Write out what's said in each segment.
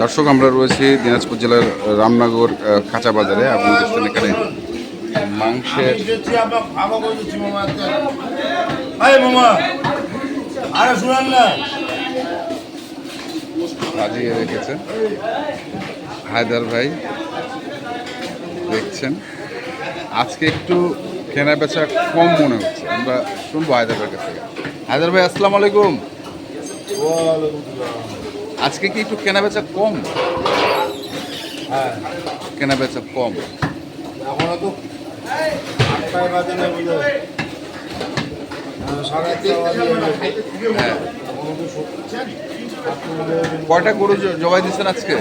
দর্শক আমরা রয়েছি দিনাজপুর জেলার রামনগর কাঁচা বাজারে। আপনি দেখছেন এখানে মাংসের সাজিয়ে রেখেছেন। হায়দার ভাই দেখছেন। আজকে একটু কেনা বেচা কম মনে হচ্ছে। আমরা শুনব হায়দার ভাইয়ের কাছ থেকে। হায়দার ভাই আসসালামু আলাইকুম। ওয়ালাইকুম। আজকে কি একটু কেনা বেচা কম? হ্যাঁ কেনা বেচা কম। এখনও তো আটটায় বাজে না বুঝলে? হ্যাঁ, সাড়ে হ্যাঁ। কয়টা গরু জবাই দিচ্ছেন আজকে।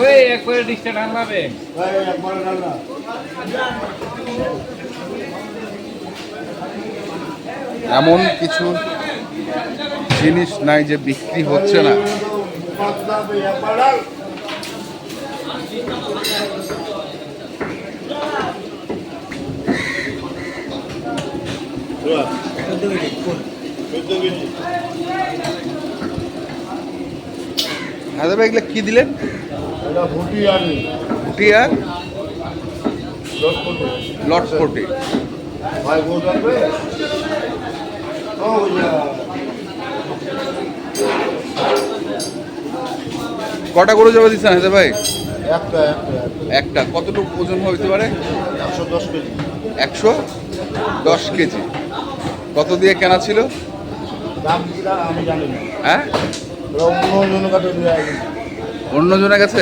এমন কিছু জিনিস নাই যে বিক্রি হচ্ছে না। ডাল। চোদ্দ কেজি। হায়দার ভাই এগুলো কি দিলেন? ফুটি আনি ফুটি আর? লটপটি ভাই ও কটা গরু জবাই দিচ্ছেন হায়দার ভাই? একটা একটা একটা। কতটুকু ওজন হইতে পারে? একশো দশ কেজি। একশো দশ কেজি। কত দিয়ে কেনা ছিল? আমি জানি না। হ্যাঁ? অন্য জনের কাছে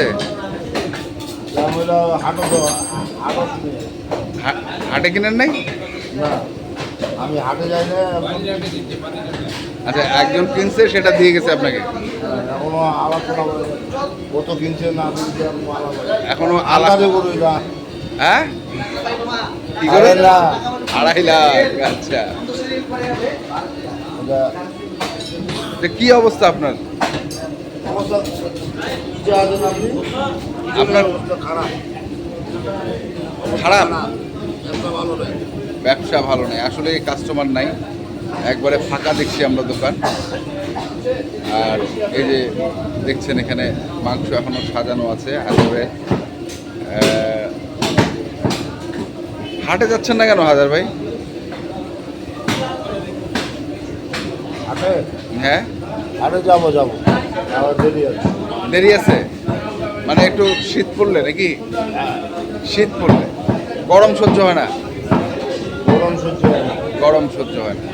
হাটে কিনেন নাই? না আমি হাটে যাই না আচ্ছা একজন কিনছে সেটা দিয়ে গেছে আপনাকে? এখনও করে কত কিনছে না আলাদা এখনও আলাদা আলাদা না হ্যাঁ? কি করে? আড়াই লাখ। আচ্ছা। কি অবস্থা আপনার? আপনার- খারাপ। ব্যবসা ভালো নেই। আসলে কাস্টমার নাই। একবারে ফাঁকা দেখছি আমরা দোকান। আর এই যে দেখছেন এখানে মাংস এখনও সাজানো আছে হাজারে। হাটে যাচ্ছেন না কেন হাজার ভাই? হ্যাঁ? যাব যাব। দেরি আছে। দেরি আছে? মানে একটু শীত পড়লে নাকি? শীত পড়লে। গরম সহ্য হয় না? গরম সহ্য হয় না। গরম সহ্য হয় না।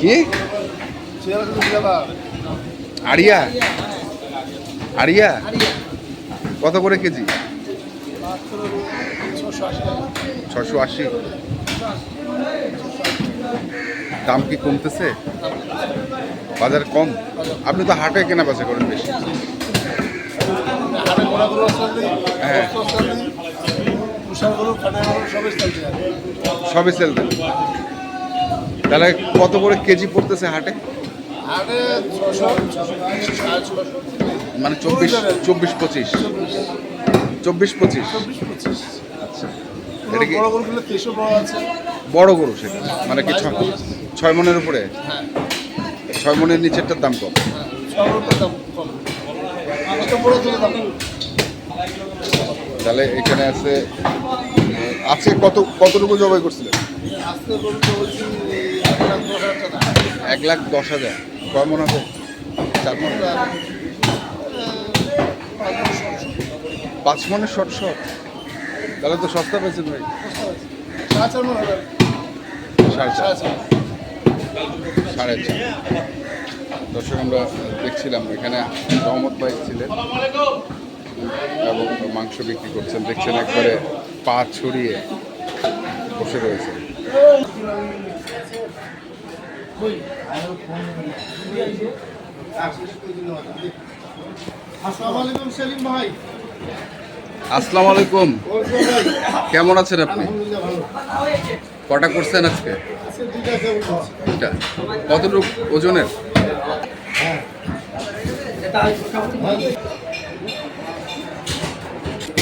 কি? আড়িয়া? আড়িয়া? কত করে কেজি? ছশো আশি। দাম কি কমতেছে? বাজার কম? আপনি তো হাটে কেনা বেচা করেন বেশি। হ্যাঁ। সবই সেল দেন তাহলে কত করে কেজি পড়তেছে হাটে? মানে চব্বিশ চব্বিশ পঁচিশ। চব্বিশ পঁচিশ। আচ্ছা। এটা কি? বড় গরু সেটা। মানে কি ছ- ছয় মনের উপরে? ছয় মনের নিচেরটার দাম কম। তাহলে এখানে আছে আজকে কত কতটুকু জবাই করছিলেন? এক লাখ দশ হাজার। কয় মন হবে চার মন পাঁচ মনের শর্ট শর্ট তাহলে তো সস্তা পেয়েছেন ভাই। সাড়ে সাড়ে চার। দর্শক, আমরা দেখছিলাম, এখানে রহমত ভাই ছিলেন। এবং মাংস বিক্রি করছেন। দেখছেন একবারে পা ছড়িয়ে বসে রয়েছে আসসালামু আলাইকুম। কেমন আছেন আপনি? কটা করছেন আজকে? দুইটা। কতটুকু ওজনের?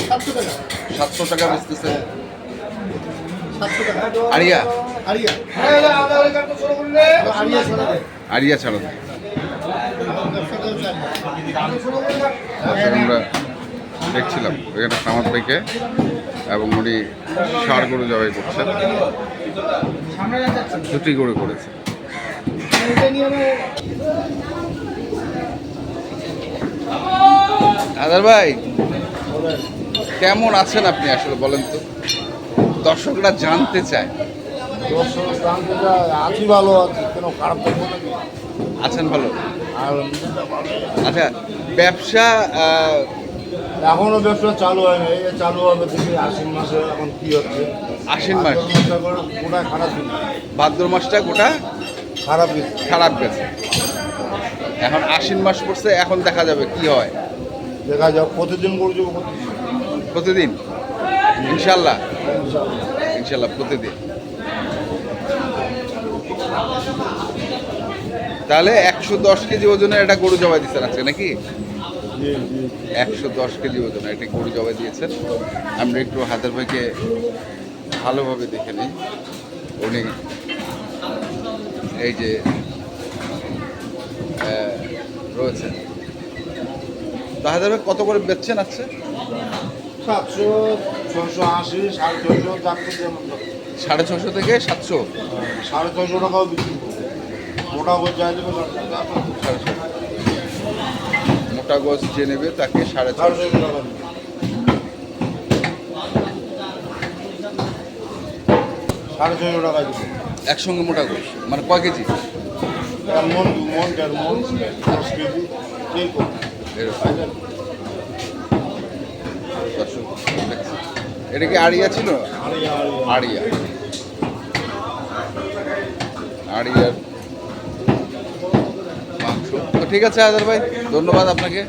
সাতশো টাকা। সাতশো বেচতেছে সাতশো টাকা আরিয়া আরিয়া। আরিয়া ছাড়া। দর্শক আমরা দেখছিলাম এখানে সামাদ থেকে এবং উনি ষাড় গরু জবাই করছেন। দুটি গরু করেছে। আদার ভাই কেমন আছেন আপনি আসলে বলেন তো? দর্শকরা জানতে চায়। দর্শক চায়, আছি ভালো আছি কেন খারাপ করব আছেন ভালো? আর আচ্ছা ব্যবসা আহ, এখনও ব্যবসা চালু হয়নি এই যে চালু হবে দেখি আশ্বিন মাসে এখন কি হচ্ছে। আশ্বিন মাস। গোটায় খারাপ ভাদ্র মাসটা গোটা খারাপ দিন। খারাপ গেছে এখন আশ্বিন মাস পড়ছে এখন দেখা যাবে কি হয়। দেখা যাক প্রতিদিন করছি প্রতিদিন। প্রতিদিন? ইনশাল্লাহ। ইনশাল্লাহ প্রতিদিন। তাহলে একশো দশ কেজি ওজনের একটা গরু জবাই দিচ্ছেন আজকে নাকি? একশো দশ কেজি ওজন একটা গরু জবাই দিয়েছেন। আমরা একটু হাজার ভাইকে ভালোভাবে দেখে নিই। উনি এই যে রয়েছেন। তো হাজার ভাই কত করে বেচছেন আজকে? সাতশো ছশো আশি সাড়ে ছশো সাড়ে ছশো থেকে সাতশো? সাড়ে ছশো টাকাও বিক্রি মোটা গোছ যে নেবে তাকে সাড়ে ছশো সাড়ে ছশো টাকা দেবে। একসঙ্গে মোটা গোছ মানে কয় কেজি? মন মন দেড় মন দশ কেজি এরকম। এটা কি আড়িয়া ছিল? আড়িয়া। আড়িয়ার ঠিক আছে আজার ভাই? ধন্যবাদ আপনাকে।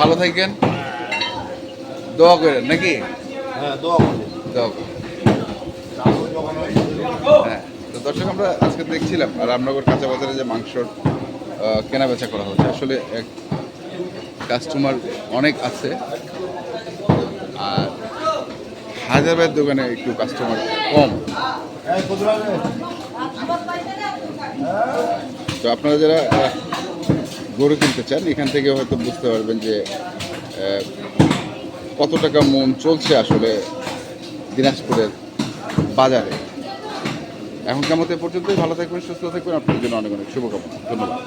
ভালো থাকেন। দোয়া করেন নাকি? হ্যাঁ দোয়া দোয়া করেন। হয়, হ্যাঁ তো দর্শক আমরা আজকে দেখছিলাম আর রামনগর কাঁচা বাজারে যে মাংসর কেনা বেচা করা হচ্ছে। আসলে এক কাস্টমার অনেক আছে। আর হায়দ্রাবাদ দোকানে একটু কাস্টমার কম। যাবে? তো আপনারা যারা গরু কিনতে চান, এখান থেকে হয়তো বুঝতে পারবেন যে কত টাকা মন চলছে আসলে দিনাজপুরের বাজারে। এখন কেমন পর্যন্তই, ভালো থাকবেন, সুস্থ থাকবেন আপনার জন্য অনেক অনেক শুভকামনা। ধন্যবাদ।